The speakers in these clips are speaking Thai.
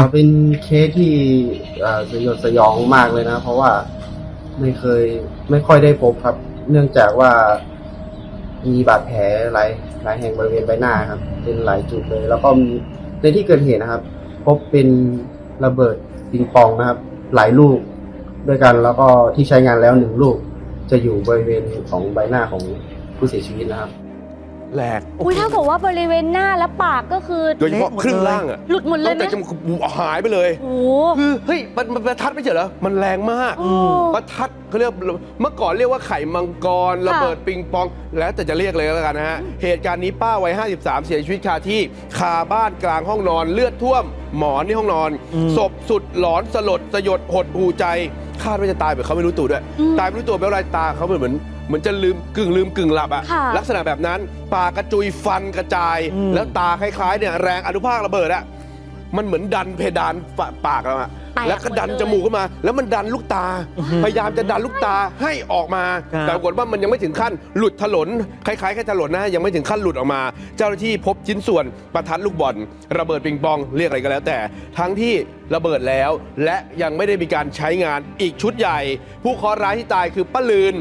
อ่าเป็นเคสที่อ่าสยดสยองมากเลยนะ เพราะว่าไม่เคยไม่ค่อยได้พบครับ เนื่องจากว่ามีบาดแผลหลายหลายแห่งบริเวณใบหน้าครับ เป็นหลายจุดเลย แล้วก็มีในที่เกิดเหตุนะครับ พบเป็นระเบิดปิงปองนะครับ หลายลูกด้วยกันแล้วก็ที่ใช้งานแล้วหนึ่งลูก จะอยู่บริเวณของใบหน้าของผู้เสียชีวิตนะครับ แหลกอุ้ยถ้าบอกว่าบริเวณหน้าและปากก็คือโดยเฉพาะเละหมดครึ่งเลยล่างอะหลุดหมดเลยตั้งไหมแต่จมูกหายไปเลย โอ้โห คือเฮ้ยมันมันประทัดไม่ใช่เหรอ มันแรงมากโอ้ประทัดเขาเรียกเมื่อก่อนเรียกว่าไข่มังกรระเบิดปิงปอง แล้วแต่จะเรียกเลยแล้วกันนะฮะ เหตุการณ์นี้ป้าวัย 53 เสียชีวิตคาที่คาบ้านกลางห้องนอนเลือดท่วม หมอนที่ห้องนอนอืมศพสุดหลอนสลดสยดหดหูใจ คาดว่าจะตายแบบเขาไม่รู้ตัวด้วยอืมตายไม่รู้ตัวแปลว่าอะไรตาเขาเหมือนเหมือนเหมือนจะลืมกึ่งลืมกึ่งหลับอะค่ะลักษณะแบบนั้นปากกระจุยฟันกระจายอืมแล้วตาคล้ายๆเนี่ยแรงอนุภาคระเบิดอะ มันเหมือนดันเพดานฝาปากเราอะแตกแล้วก็ดันหมดเลย จมูกขึ้นมา แล้วมันดันลูกตา พยายามจะดันลูกตาให้ออกมา ครับ แต่ปรากฏว่ามันยังไม่ถึงขั้นหลุดถลนคล้ายๆแค่ถลนนะยังไม่ถึงขั้นหลุดออกมา เจ้าหน้าที่พบชิ้นส่วนประทัดลูกบอลระเบิดปิงปองเรียกอะไรก็แล้วแต่ ทั้งที่ระเบิดแล้ว และยังไม่ได้มีการใช้งานอีกชุดใหญ่ ผู้เคราะห์ร้ายที่ตายคือป้าลืน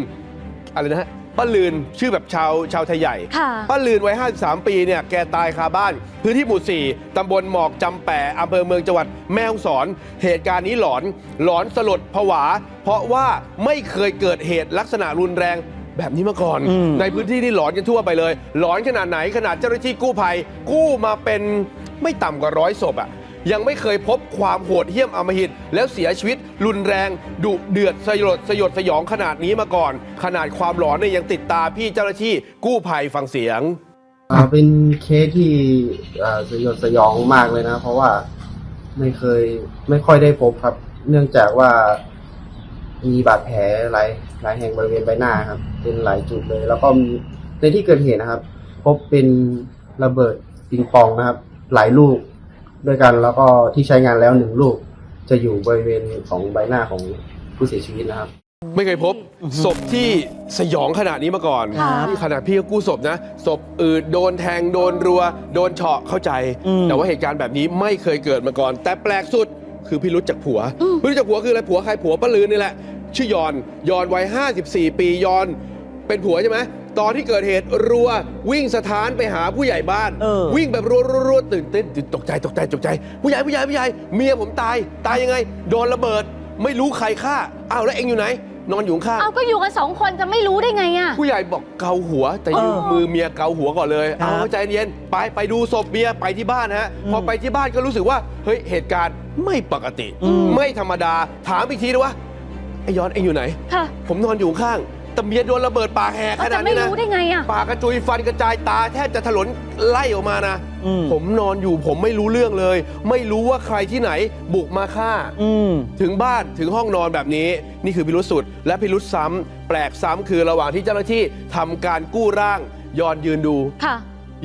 อะไรนะฮะ ป้าลืนชื่อแบบชาวชาวไทยใหญ่ ค่ะป้าลืนวัย 53 ปีเนี่ยแกตายคาบ้าน พื้นที่หมู่ 4 ตำบลหมอกจำแปะอำเภอเมืองจังหวัดแม่ฮ่องสอน เหตุการณ์นี้หลอน หลอนสลดผวา เพราะว่าไม่เคยเกิดเหตุลักษณะรุนแรงแบบนี้มาก่อน อืม ในพื้นที่ที่หลอนกันทั่วไปเลย หลอนขนาดไหนขนาดเจ้าหน้าที่กู้ภัยกู้มาเป็นไม่ต่ำกว่าร้อยศพอะ ยังไม่เคยพบความโหดเหี้ยมอำมหิต แล้วเสียชีวิตรุนแรงดุเดือดสยดสยดสยองขนาดนี้มาก่อน ขนาดความหลอนเนี่ยยังติดตาพี่เจ้าหน้าที่กู้ภัยฟังเสียง อ่าเป็นเคสที่อ่าสยดสยองมากเลยนะ เพราะว่าไม่เคยไม่ค่อยได้พบครับ เนื่องจากว่ามีบาดแผลหลายหลายแห่งบริเวณใบหน้าครับ เป็นหลายจุดเลย แล้วก็มีในที่เกิดเหตุนะครับ พบเป็นระเบิดปิงปองนะครับ หลายลูก ด้วยกันแล้วก็ที่ใช้งานแล้วหนึ่งลูก จะอยู่บริเวณของใบหน้าของผู้เสียชีวิตนะครับ ไม่เคยพบศพที่สยองขนาดนี้มาก่อนค่ะนี่ขนาดพี่ก็กู้ศพนะศพอืดโดนแทงโดนรัว โดนเฉาะเข้าใจ อืม แต่ว่าเหตุการณ์แบบนี้ไม่เคยเกิดมาก่อน แต่แปลกสุดคือพี่รู้จักผัวอืมพี่รู้จักผัวคืออะไรผัวใครผัวป้าลืนนี่แหละ ชื่อยอนยอนวัย 54 ปียอนเป็นผัวใช่ไหม ตอนที่เกิดเหตุรัววิ่งสถานไปหาผู้ใหญ่บ้าน เออ วิ่งแบบรัวรัวรัวตื่นเต้นตกใจตกใจตกใจ ผู้ใหญ่ผู้ใหญ่ผู้ใหญ่เมียผมตายตายยังไง โดนระเบิด ไม่รู้ใครฆ่าอ้าวแล้วเอ็งอยู่ไหน นอนอยู่ข้าง เอาก็อยู่กันสองคนจะไม่รู้ได้ไงอะผู้ใหญ่บอกเกาหัวแต่ยืมเออมือเมียเกาหัวก่อนเลย ครับเอาใจเย็นไปไปดูศพเมียไปที่บ้านฮะ อืมพอไปที่บ้านก็รู้สึกว่า เฮ้ยเหตุการณ์ไม่ปกติ อืม ไม่ธรรมดา ถามอีกทีนะว่าไอ้ย้อนเอ็งอยู่ไหน ค่ะ ผมนอนอยู่ข้าง แต่เมียโดนระเบิดปากแหกขเขานาจะดไม่นี้นะรู้ได้ไงอะปากกระจุยฟันกระจายตาแทบจะถลนไล่ออกมานะอืมผมนอนอยู่ผมไม่รู้เรื่องเลย ไม่รู้ว่าใครที่ไหนบุกมาฆ่าอืมถึงบ้านถึงห้องนอนแบบนี้ นี่คือพิรุษสุด และพิรุษซ้ำแปลกซ้ำคือระหว่างที่เจ้าหน้าที่ทำการกู้ร่างยอนยืนดูค่ะ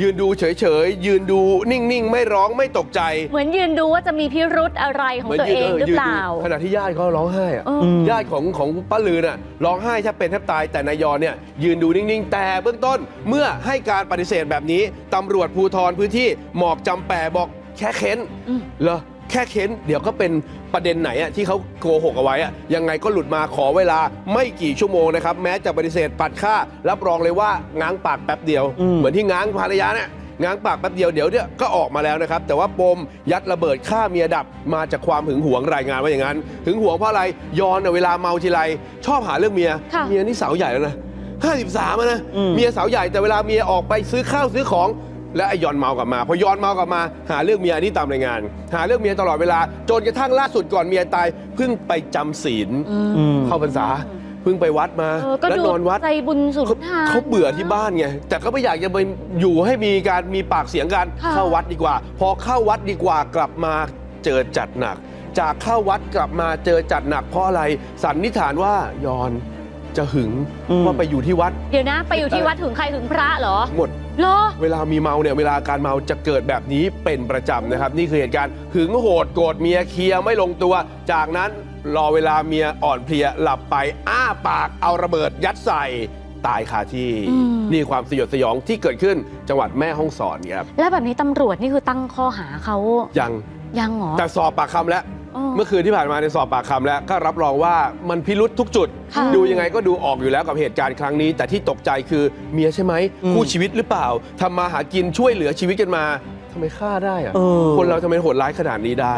ยืนดูเฉยๆ ยืนดูนิ่ง ๆ ไม่ร้องไม่ตกใจ เหมือนยืนดูว่าจะมีพิรุธอะไรของตัวเองหรือเปล่า ขณะที่ญาติเขาร้องไห้อะเออมญาติของของป้าลือน่ะร้องไห้แทบเป็นแทบตายแต่นายยอนเนี่ยยืนดูนิ่ง ๆ แต่เบื้องต้นเมื่อให้การปฏิเสธแบบนี้ตำรวจภูธรพื้นที่หมอกจำแปะบอกแค่เค้นอืมเหรอ แค่เค้นเดี๋ยวก็เป็นประเด็นไหนอะที่เขาโกหกเอาไว้อะยังไงก็หลุดมาขอเวลาไม่กี่ชั่วโมงนะครับแม้จะปฏิเสธปัดค่า รับรองเลยว่าง้างปากแป๊บเดียวอืมเหมือนที่ง้างภรรยาเนี่ยง้างปากแป๊บเดียวเดี๋ยวเนี่ยก็ออกมาแล้วนะครับ แต่ว่าปมยัดระเบิดฆ่าเมียดับมาจากความหึงหวงรายงานว่าอย่างนั้นหึงหวงเพราะอะไรยอนน่ะเวลาเมาทีไรชอบหาเรื่องเมียค่ะเมียนี่สาวใหญ่แล้วนะ53อะนะอืมเมียสาวใหญ่แต่เวลาเมียออกไปซื้อข้าวซื้อของ และไอยอนเมากลับมา พอยอนเมากลับมา หาเรื่องเมียอันนี้ตามรายงาน หาเรื่องเมียตลอดเวลา จนกระทั่งล่าสุดก่อนเมียตายเพิ่งไปจำศีลอืมอืมเข้าพรรษาเพิ่งไปวัดมาเออก็แล้วดูนอนวัดใจบุญสุนเขาทาน เขาเบื่อที่บ้านไงแต่ก็ไม่อยากจะไปอยู่ให้มีการมีปากเสียงกันค่ะ เข้าวัดดีกว่า พอเข้าวัดดีกว่ากลับมาเจอจัดหนัก จากเข้าวัดกลับมาเจอจัดหนักเพราะอะไรสันนิษฐานว่ายอน จะหึงอืม ว่าไปอยู่ที่วัด เดี๋ยวนะไปอยู่ที่วัดถึงใครถึงพระเหรอหมด เหรอ เวลามีเมาเนี่ยเวลาการเมาจะเกิดแบบนี้เป็นประจำนะครับ นี่คือเหตุการณ์หึงโหดโกรธเมียเคลียร์ไม่ลงตัว จากนั้นรอเวลาเมียอ่อนเพลียหลับไป อ้าปากเอาระเบิดยัดใส่ตายคาที่ อืม นี่ความสยดสยองที่เกิดขึ้นจังหวัดแม่ฮ่องสอนครับแล้วแบบนี้ตำรวจนี่คือตั้งข้อหาเขายังยังเหรอแต่สอบปากคำแล้วอ๋อ เมื่อคืนที่ผ่านมาในสอบปากคำแล้วก็รับรองว่ามันพิรุษทุกจุด ดูยังไงก็ดูออกอยู่แล้วกับเหตุการณ์ครั้งนี้ แต่ที่ตกใจคือเมียใช่ไหมคู่ชีวิตหรือเปล่าทำมาหากินช่วยเหลือชีวิตกันมาทำไมฆ่าได้อะคนเราทำไมโหดร้ายขนาดนี้ได้